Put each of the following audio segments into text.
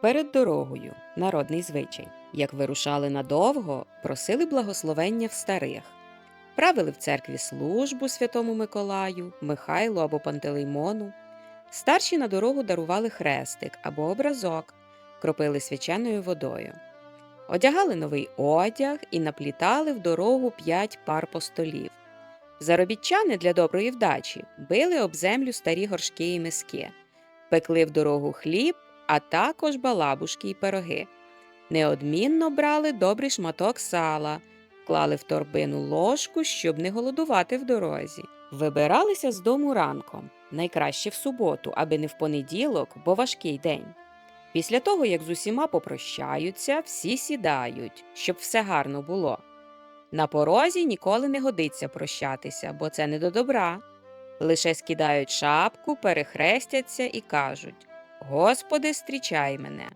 Перед дорогою народний звичай. Як вирушали надовго, просили благословення в старих. Правили в церкві службу святому Миколаю, Михайлу або Пантелеймону. Старші на дорогу дарували хрестик або образок, кропили свяченою водою. Одягали новий одяг і наплітали в дорогу п'ять пар постолів. Заробітчани для доброї вдачі били об землю старі горшки і миски, пекли в дорогу хліб, а також балабушки й пироги. Неодмінно брали добрий шматок сала, клали в торбину ложку, щоб не голодувати в дорозі. Вибиралися з дому ранком, найкраще в суботу, аби не в понеділок, бо важкий день. Після того, як з усіма попрощаються, всі сідають, щоб все гарно було. На порозі ніколи не годиться прощатися, бо це не до добра. Лише скидають шапку, перехрестяться і кажуть Господи, зустрічай мене.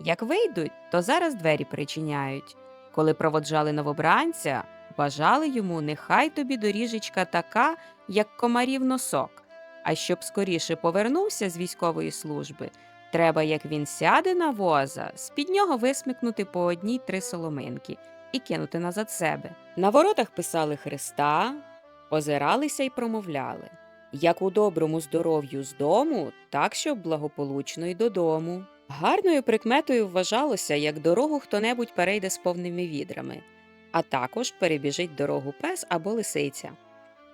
Як вийдуть, то зараз двері причиняють. Коли проводжали новобранця, бажали йому нехай тобі доріжечка така, як комарів носок. А щоб скоріше повернувся з військової служби, треба, як він сяде на воза, з-під нього висмикнути по одній три соломинки і кинути назад себе. На воротах писали Христа, озиралися й промовляли як у доброму здоров'ю з дому, так щоб благополучно й додому. Гарною прикметою вважалося, як дорогу хто-небудь перейде з повними відрами, а також перебіжить дорогу пес або лисиця.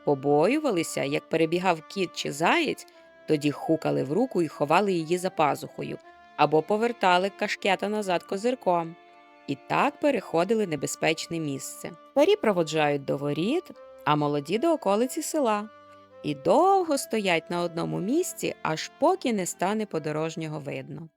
Побоювалися, як перебігав кіт чи заєць, тоді хукали в руку і ховали її за пазухою, або повертали кашкета назад козирком. І так переходили небезпечне місце. Старі проводжають до воріт, а молоді до околиці села. І довго стоять на одному місці, аж поки не стане подорожнього видно.